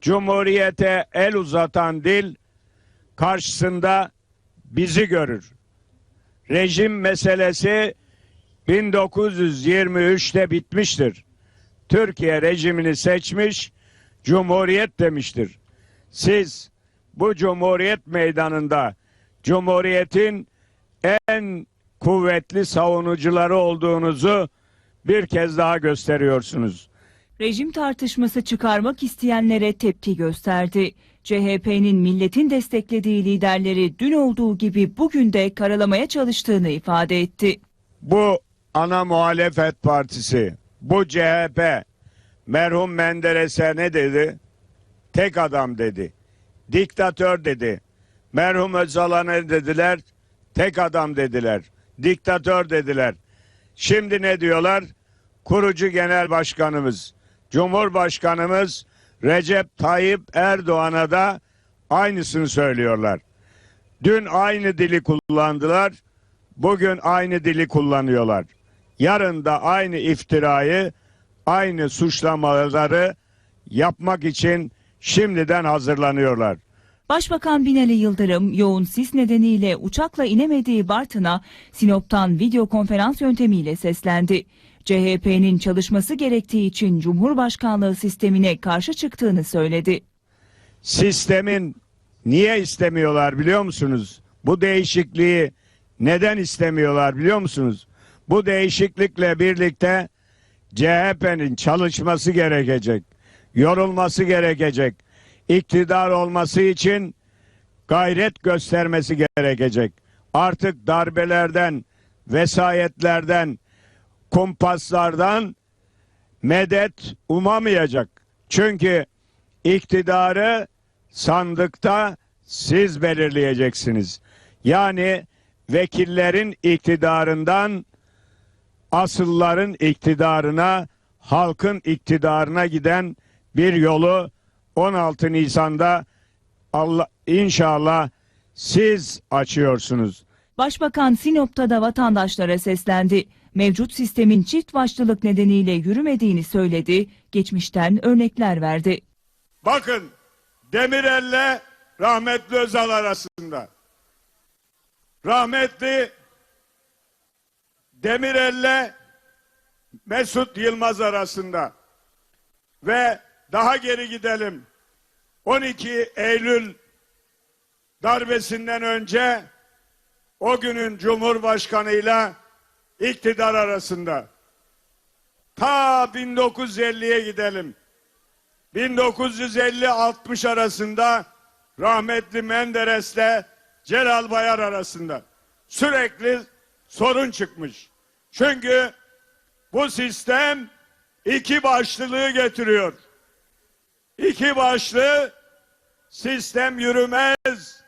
Cumhuriyete el uzatan dil karşısında bizi görür. Rejim meselesi 1923'te bitmiştir. Türkiye rejimini seçmiş, cumhuriyet demiştir. Siz bu cumhuriyet meydanında cumhuriyetin en kuvvetli savunucuları olduğunuzu bir kez daha gösteriyorsunuz. Rejim tartışması çıkarmak isteyenlere tepki gösterdi. CHP'nin milletin desteklediği liderleri dün olduğu gibi bugün de karalamaya çalıştığını ifade etti. Bu ana muhalefet partisi, bu CHP merhum Menderes'e ne dedi? Tek adam dedi. Diktatör dedi. Merhum Özal'a ne dediler? Tek adam dediler. Diktatör dediler. Şimdi ne diyorlar? Kurucu Genel Başkanımız, Cumhurbaşkanımız Recep Tayyip Erdoğan'a da aynısını söylüyorlar. Dün aynı dili kullandılar. Bugün aynı dili kullanıyorlar. Yarın da aynı iftirayı, aynı suçlamaları yapmak için şimdiden hazırlanıyorlar. Başbakan Binali Yıldırım yoğun sis nedeniyle uçakla inemediği Bartın'a Sinop'tan video konferans yöntemiyle seslendi. CHP'nin çalışması gerektiği için Cumhurbaşkanlığı sistemine karşı çıktığını söyledi. Sistemin niye istemiyorlar biliyor musunuz? Bu değişikliği neden istemiyorlar biliyor musunuz? Bu değişiklikle birlikte CHP'nin çalışması gerekecek, yorulması gerekecek, iktidar olması için gayret göstermesi gerekecek. Artık darbelerden, vesayetlerden, kumpaslardan medet umamayacak. Çünkü iktidarı sandıkta siz belirleyeceksiniz. Yani vekillerin iktidarından asılların iktidarına, halkın iktidarına giden bir yolu 16 Nisan'da Allah inşallah siz açıyorsunuz. Başbakan Sinop'ta da vatandaşlara seslendi. Mevcut sistemin çift başlılık nedeniyle yürümediğini söyledi, geçmişten örnekler verdi. Bakın Demirel'le rahmetli Özal arasında. Rahmetli Demirel'le Mesut Yılmaz arasında. Ve daha geri gidelim. 12 Eylül darbesinden önce o günün Cumhurbaşkanıyla iktidar arasında. Ta 1950'ye gidelim. 1950-60 arasında rahmetli Menderes'le Celal Bayar arasında sürekli sorun çıkmış. Çünkü bu sistem iki başlılığı getiriyor. İki başlı sistem yürümez.